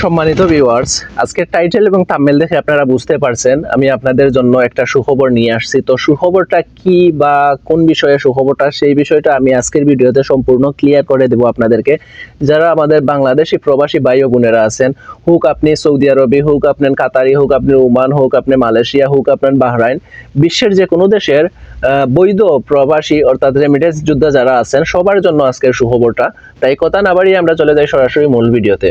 সম্মানিত ভিউয়ার্স আজকের টাইটেল এবং থাম্বনেল দেখে আপনারা বুঝতে পারছেন, আমি আপনাদের জন্য একটা সুখবর নিয়ে আসছি। তো সুখবরটা কি বা কোন বিষয়ে সুখবরটা, সেই বিষয়টা আমি আজকের ভিডিওতে সম্পূর্ণ ক্লিয়ার করে দেব আপনাদেরকে। যারা আমাদের বাংলাদেশি প্রবাসী ভাই ও বোনেরা আছেন, হোক আপনি সৌদি আরবে, হোক আপনার কাতারি, হোক আপনি ওমান, হোক আপনি মালয়েশিয়া, হোক আপনার বাহরাইন, বিশ্বের যে কোনো দেশের বৈধ প্রবাসী অর্থাৎ রেমিটেন্স যোদ্ধা যারা আছেন, সবার জন্য আজকের সুখবরটা। তাই কথা না বাড়িয়ে আমরা চলে যাই সরাসরি মূল ভিডিওতে।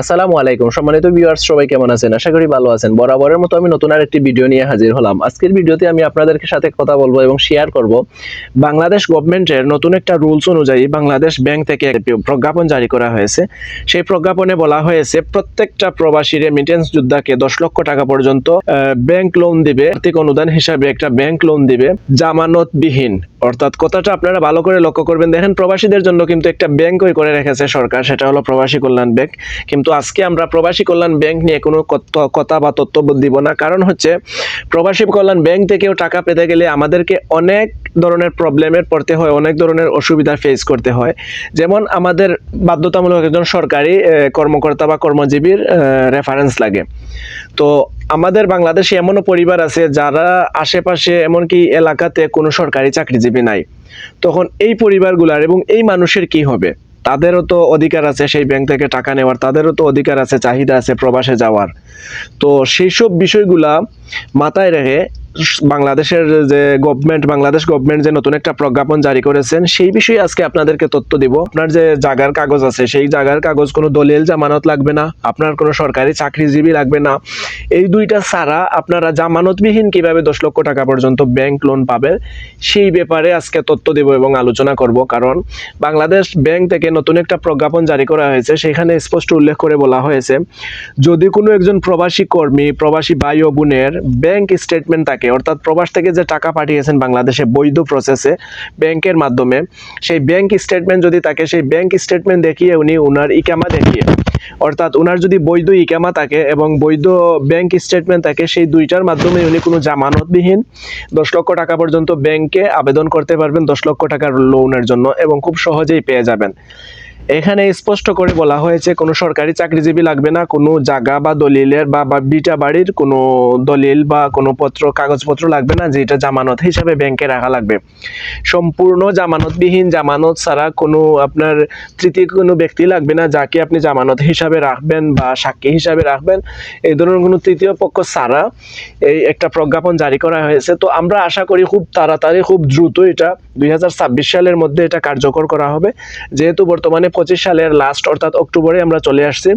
আসসালামু আলাইকুম। সম্মানিত ভিউয়ার্স সবাই কেমন আছেন? আশা করি ভালো আছেন। বরাবরের মতো আমি নতুন আরেকটি ভিডিও নিয়ে হাজির হলাম। আজকের ভিডিওতে আমি আপনাদের সাথে কথা বলব এবং শেয়ার করব বাংলাদেশ গভর্নমেন্টের নতুন একটা রুলস অনুযায়ী বাংলাদেশ ব্যাংক থেকে একটি প্রজ্ঞাপন জারি করা হয়েছে। সেই প্রজ্ঞাপনে বলা হয়েছে, প্রত্যেকটা প্রবাসী রেমিটেন্স যোদ্ধাকে দশ লক্ষ টাকা পর্যন্ত ব্যাংক লোন দিবে। আর্থিক অনুদান হিসাবে একটা ব্যাংক লোন দিবে। জামানতবিহীন। অর্থাৎ কথাটা আপনারা ভালো করে লক্ষ্য করবেন। দেখেন, প্রবাসীদের জন্য কিন্তু একটা ব্যাংক করে রেখেছে সরকার। সেটা হলো প্রবাসী কল্যাণ ব্যাংক কিন্তু আজকে আমরা প্রবাসী কল্যাণ ব্যাংক নিয়ে কোনো কথা বা তথ্য দিব না। কারণ হচ্ছে, প্রবাসী কল্যাণ ব্যাংক থেকেও টাকা পেতে গেলে আমাদেরকে অনেক ধরনের প্রবলেমের পড়তে হয়, অনেক ধরনের অসুবিধা ফেস করতে হয়। যেমন আমাদের বাধ্যতামূলক একজন সরকারি কর্মকর্তা বা কর্মজীবীর রেফারেন্স লাগে। তো আমাদের বাংলাদেশে এমনও পরিবার আছে যারা আশেপাশে এমনকি এলাকাতে কোনো সরকারি চাকরিজীবী নাই। তখন এই পরিবারগুলার এবং এই মানুষের কি হবে? তাদেরও তো অধিকার আছে সেই ব্যাংক থেকে টাকা নেওয়ার, তাদেরও তো অধিকার আছে, চাহিদা আছে প্রবাসে যাওয়ার। তো সেই সব বিষয়গুলা মাথায় রেখে বাংলাদেশের যে গভর্নমেন্ট বাংলাদেশ গভর্নমেন্ট যে নতুন একটা প্রজ্ঞাপন জারি করেছেন, সেই বিষয়ে আজকে আপনাদেরকে তথ্য দিব। আপনার যে জাগার কাগজ আছে, সেই জাগার কাগজ কোনো দলিল জামানত লাগবে না, আপনার কোনো সরকারি চাকরিজীবী লাগবে না। এই দুইটা ছাড়া আপনারা জামানতবিহীন কীভাবে দশ লক্ষ টাকা পর্যন্ত ব্যাংক লোন পাবেন, সেই ব্যাপারে আজকে তথ্য দেব এবং আলোচনা করব। কারণ বাংলাদেশ ব্যাংক থেকে নতুন একটা প্রজ্ঞাপন জারি করা হয়েছে, সেখানে স্পষ্ট উল্লেখ করে বলা হয়েছে, যদি কোনো একজন প্রবাসী কর্মী, প্রবাসী ভাই ও বোনের ব্যাংক স্টেটমেন্ট থাকে অর্থাৎ প্রবাস থেকে যে টাকা পাঠিয়েছেন বাংলাদেশে বৈধ প্রসেসে ব্যাংকের মাধ্যমে, সেই ব্যাংক স্টেটমেন্ট যদি থাকে, সেই ব্যাংক স্টেটমেন্ট দেখিয়ে উনি উনার ইকামা দেখিয়ে, অর্থাৎ উনার যদি বৈধ ইকামা থাকে এবং বৈধ ব্যাংক স্টেটমেন্ট থাকে, সেই দুইটার মাধ্যমে উনি কোনো জামানতবিহীন দশ লক্ষ টাকা পর্যন্ত ব্যাংকে আবেদন করতে পারবেন দশ লক্ষ টাকার লোনের জন্য এবং খুব সহজেই পেয়ে যাবেন। এখানে স্পষ্ট করে বলা হয়েছে, কোনো সরকারি চাকরিজীবী লাগবে না, কোনো জায়গা বা দলিলের বা বিটা বাড়ির কোনো দলিল বা কোনো পত্র, কাগজপত্র লাগবে না, যেটা জামানত হিসাবে ব্যাংকে রাখা লাগবে। সম্পূর্ণ জামানতবিহীন, জামানত ছাড়া কোনো আপনার তৃতীয় কোনো ব্যক্তি লাগবে না, যাকে আপনি জামানত হিসাবে রাখবেন বা সাক্ষী হিসাবে রাখবেন। এই ধরনের কোনো তৃতীয় পক্ষ ছাড়া এই একটা প্রজ্ঞাপন জারি করা হয়েছে। তো আমরা আশা করি খুব তাড়াতাড়ি, খুব দ্রুত এটা দুই হাজার ছাব্বিশ সালের মধ্যে এটা কার্যকর করা হবে। যেহেতু বর্তমানে সালের লাস্ট অর্থাৎ অক্টোবরে আমরা চলে আসছি।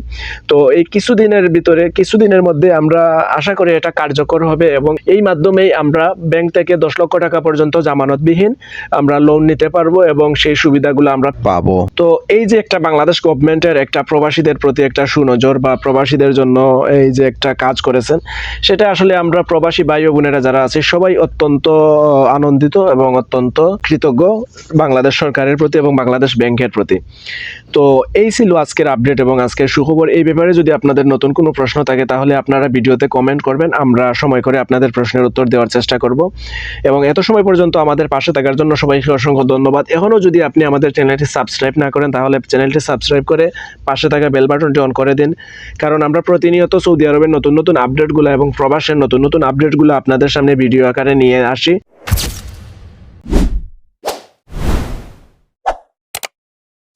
তো এই কিছুদিনের ভিতরে কিছুদিনের মধ্যে আমরা আশা করি এটা কার্যকর হবে এবং এই মাধ্যমেই আমরা ব্যাংক থেকে দশ লক্ষ টাকা পর্যন্ত জামানতবিহীন আমরা লোন নিতে পারব এবং সেই সুবিধাগুলো আমরা পাবো। তো এই যে একটা বাংলাদেশ গভর্নমেন্টের একটা প্রবাসীদের প্রতি একটা সুনজর বা প্রবাসীদের জন্য এই যে একটা কাজ করেছেন সেটা আসলে আমরা প্রবাসী ভাই ও বোনেরা যারা আছে সবাই অত্যন্ত আনন্দিত এবং অত্যন্ত কৃতজ্ঞ বাংলাদেশ সরকারের প্রতি এবং বাংলাদেশ ব্যাংকের প্রতি। তো এই ছিল আজকের আপডেট এবং আজকের সুখবর। এই ব্যাপারে যদি আপনাদের নতুন কোনো প্রশ্ন থাকে, তাহলে আপনারা ভিডিওতে কমেন্ট করবেন। আমরা সময় করে আপনাদের প্রশ্নের উত্তর দেওয়ার চেষ্টা করব। এবং এত সময় পর্যন্ত আমাদের পাশে থাকার জন্য সবাইকে অসংখ্য ধন্যবাদ। এখনও যদি আপনি আমাদের চ্যানেলটি সাবস্ক্রাইব না করেন, তাহলে চ্যানেলটি সাবস্ক্রাইব করে পাশে থাকা বেল বাটনটি অন করে দিন। কারণ আমরা প্রতিনিয়ত সৌদি আরবের নতুন নতুন আপডেটগুলো এবং প্রবাসের নতুন নতুন আপডেটগুলো আপনাদের সামনে ভিডিও আকারে নিয়ে আসি।